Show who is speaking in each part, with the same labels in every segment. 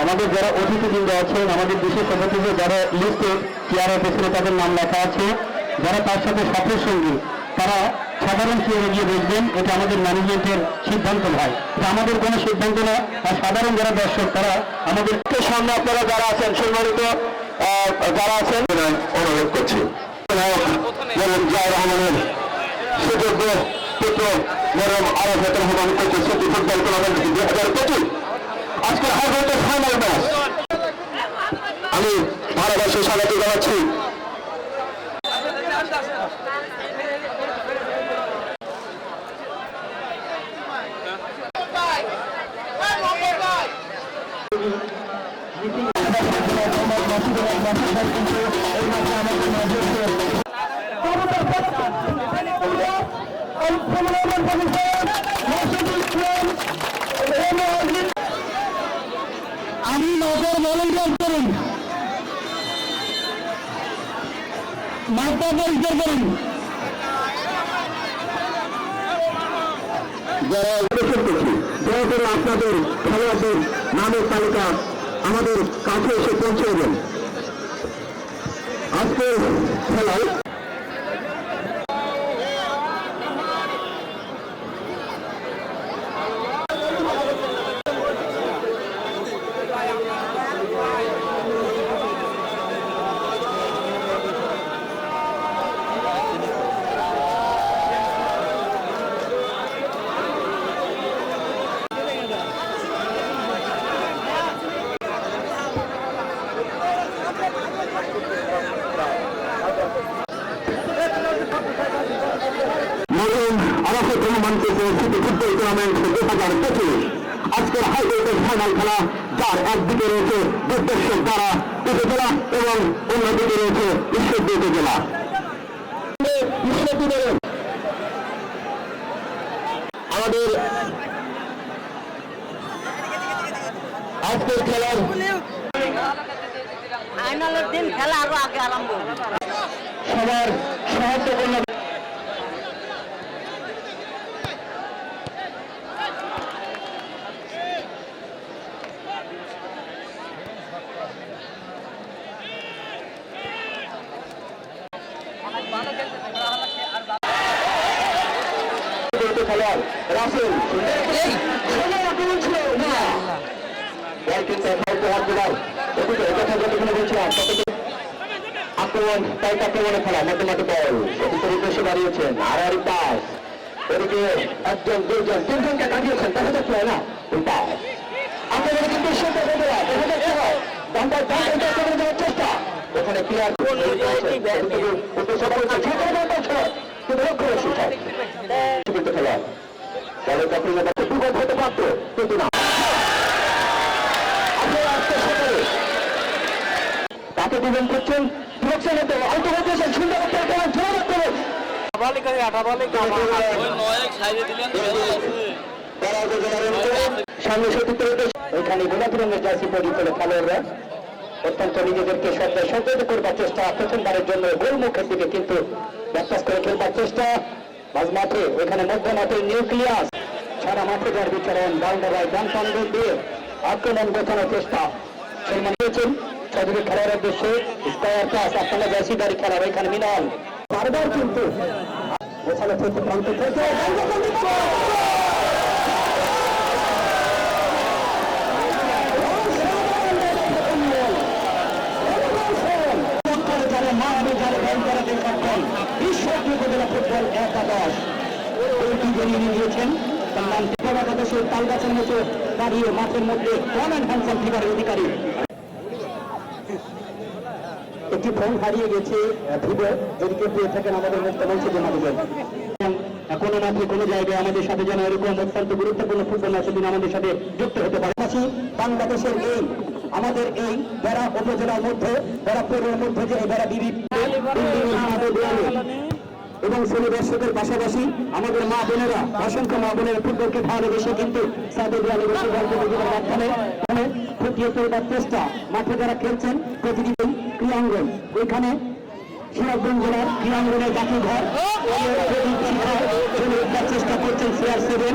Speaker 1: আমাদের যারা অতিথিবৃন্দ আছেন, আমাদের বিশেষ অতিথি যারা লিস্টে চেয়ারের পেছনে তাদের নাম লেখা আছে। যারা তার সাথে সফর সঙ্গী, তারা সাধারণ চেয়ারে গিয়ে বসবেন এটা আমাদের ম্যানেজমেন্টের সিদ্ধান্ত নয়। এটা আমাদের কোনো সিদ্ধান্ত না আর সাধারণ যারা দর্শক, তারা আমাদের সামনে আপনারা যারা আছেন, সম্মানিত যারা আছেন, অনুরোধ করছি। আমি ভালোবাসে স্বাগত জানাচ্ছি। আমি নজর ভলেন্টিয়ার করুন মাথা পরিষ্কার করুন যারা অগ্রসর করছি, দয়া আপনাদের খেলোয়াড়দের নামের তালিকা আমাদের কাছে এসে পৌঁছে দেবেন। আজকের খেলায় রহমানকে সিটি ফুটবল টুর্নামেন্ট দু হাজার পঁচিশ। আজকের হাইকোর্টের ফাইনাল খেলা যার একদিকে রয়েছে দুর্দর্শক দ্বারা উপজেলা এবং অন্যদিকে রয়েছে ঈশ্বরদী উপজেলা। আমাদের আজকের খেলার
Speaker 2: ফাইনালের দিন খেলা আরও আগে আরম্ভ
Speaker 1: সবার সহযোগিতা খেলোয়াড় রাসেল এই সময় আক্রমণ ছিল না বল কিন্তু হয়তো হাত দিলাম এদিকে এটা যতক্ষণ আক্রমণ তাই আক্রমণে খেলা মাঠে বল। উদ্দেশ্যে বাড়িয়েছেন আর আর পাস। এদিকে একজন দুইজন তিনজনকে কাটিয়েছেন দেখা যাচ্ছে না পাস। কিন্তু গেল দেখা যাচ্ছে না ডান্ডার ডান্ডার চেষ্টা করে যাওয়ার চেষ্টা ওখানে প্লেয়ার কিন্তু লক্ষ্য রয়েছে সীমিত খেলা বলের কাছে বিপদ হতে পারত কিন্তু না। আপনারা তাকে দিবেন করছেন সামনে সতীর্থ এখানে গোলাপি রঙের জার্সি পরিহিত খেলোয়াড়রা। অত্যন্ত নিজেদেরকে সদ্য সংযত করবার চেষ্টা, প্রথমবারের জন্য গোলমুখের দিকে কিন্তু ব্যাপাস করে খেলবার চেষ্টা। মাঝ মাঠে, এখানে মধ্য মাঠের নিউক্লিয়াস। সারা মাঠে যার বিচরণ বাউন্ডারায় পান্ড দিয়ে আক্রমণ গোছানোর চেষ্টা। সদরের খেলার উদ্দেশ্যে পাস আপনারা খেলার মিনাল বারবার কিন্তু গোছানো প্রান্ত থেকে যারা মারবে যারা ভ্যান করাতে সক্ষম বিশ্ব উপজেলা ফুটবল গোলটি বেরিয়ে নিয়েছেন তার ত্রিপুরা একাদশের তালগাছের মতো দাঁড়িয়ে মাঠের মধ্যে ওয়ান অ্যান্ড হ্যান্ডসাম ফিগারের অধিকারী। একটি ফোন হারিয়ে গেছে ভিভো যদি কেউ পেয়ে থাকেন আমাদের জমা দেবেন কোনো মাঠে কোনো জায়গায় আমাদের সাথে যেন এরকম অত্যন্ত গুরুত্বপূর্ণ ফুটবল ম্যাচ দিন আমাদের সাথে যুক্ত হতে পারে। বাংলাদেশের এই আমাদের এই বেড়া উপজেলার মধ্যে বেড়াপুরের মধ্যে যে বেড়া বিবি এবং ষোলো দর্শকের পাশাপাশি আমাদের মা বোনেরা, অসংখ্য মা বোনেরা ফুটবলকে ভালোবেসে কিন্তু সাদের দেয়ালে বসে গল্প চেষ্টা মাঠে যারা খেলছেন, প্রতিদিন ক্রিয়াঙ্গন ওইখানে সিরাজগঞ্জ জেলার ক্রীড়াঙ্গনের জাতীয় ঘর। চেষ্টা করছেন সিআর সেভেন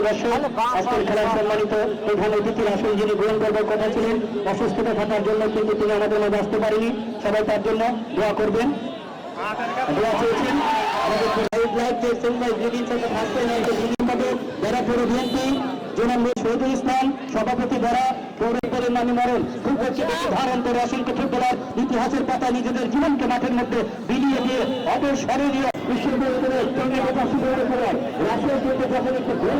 Speaker 1: আজকের খেলার সম্মানিত প্রধান অতিথির আসন যিনি গ্রহণ করবার কথা ছিলেন অসুস্থতা থাকার জন্য কিন্তু তিনি আমাদের মধ্যে আসতে পারেনি। সবাই তার জন্য দোয়া করবেন। দোয়া চেয়েছেন। পৌর বিএনপি শহীদুল ইসলাম সভাপতি বেড়া পৌরপরের নামে মরণ। ফুটবলকে ধারণ করে অসংখ্য ফুটবলার ইতিহাসের পাতায় নিজেদের জীবনকে মাঠের মধ্যে বিলিয়ে দিয়ে অবস্মরণীয় বিশ্ববিদ্যালয়ের রাষ্ট্রের ক্ষেত্রে যখন একটু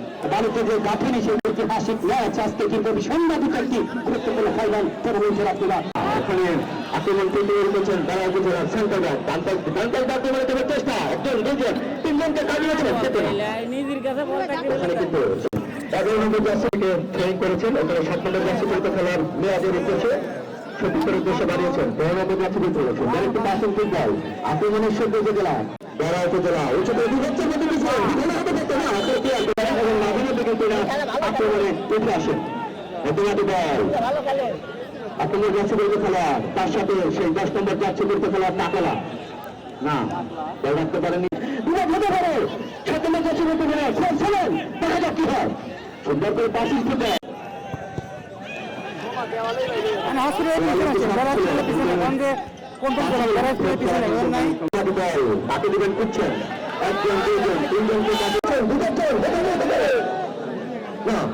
Speaker 1: বাড়িতে যে গাঁথনি সেই ঐতিহাসিক ম্যাচ আজকে কিন্তু সন্ধ্যাধিক একটি গুরুত্বপূর্ণ ফাইনাল করে বলছেন আপনারা এখানে আক্রমণ রেখেছেন তারা গুজরাট সেন্টার ব্যাক ডান্তাল ডান্তাল আক্রমণে দেওয়ার চেষ্টা একজন দুজন তিনজনকে কাটিয়েছিলেন না।
Speaker 2: নিজের কাছে বল থাকলে
Speaker 1: কিন্তু এগারো নম্বর জার্সিকে ট্রেনিং করেছেন ওখানে সাত নম্বর জার্সি করতে খেলার মেয়াদের উদ্দেশ্যে সত্যিকার উদ্দেশ্যে বাড়িয়েছেন। তেরো নম্বর জার্সি পাসিং ফুটবল আক্রমণের সদ্য উপজেলা। বেড়া উপজেলা উচ্চতর মধ্যে কিছু বিধানে হতে পারতো না আসলে কি আর এবং মাঝে দিকে কিনা আক্রমণে উঠে আসেন। এতমাটি বল
Speaker 2: খেলে
Speaker 1: আক্রমণ জার্সি করতে খেলার তার সাথে সেই দশ নম্বর জার্সি করতে খেলার টাকলা। না বল রাখতে পারেনি হতে পারে। সাত নম্বর জার্সি করতে পারে দেখা যাক কি হয়। সুন্দর করে পাসিং ফুটে তাকে দিবেন কুচ্ছেন। একজন দুজন তিনজনকে দুজন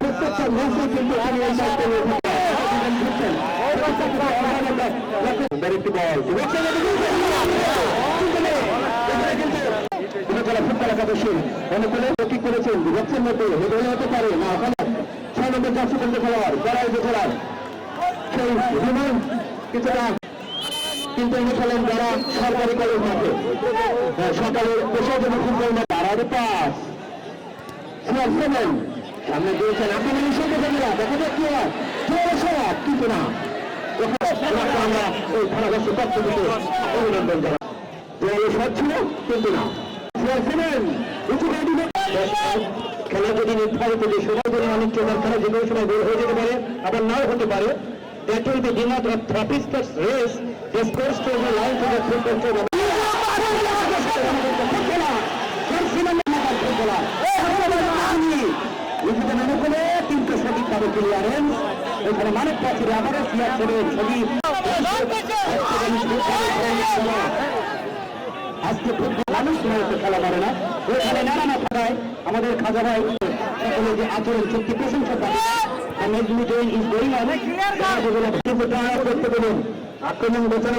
Speaker 1: প্রত্যেকটা ম্যাচে কিন্তু সরকারি কলেজ মাঠে হ্যাঁ, সকালে পেশার জন্য ফুটবল মাঠে আড়াই পাস সিয়ার সামনে আপনি নিষেধ দেখে যাক কি হয়। না। খেলা যদি নির্ধারিত যে সময় জন্য অনেক চোখার খেলা যে কোনো সময় গোল হয়ে যেতে পারে, আবার নাও হতে পারে। That will Trapistas race. The কিন্তু সঠিকভাবে ক্লিয়ারেন্স এখানে মানব পাখির আবারও ছেড়ে ছবি। আজকে ফুটবল মানুষ হয়তো খেলা করে না। ওইখানে নানা না থাকায় আমাদের খাজা ভাই যে আচরণ চুক্তি প্রশংসা বলুন। আক্রমণ গোছানো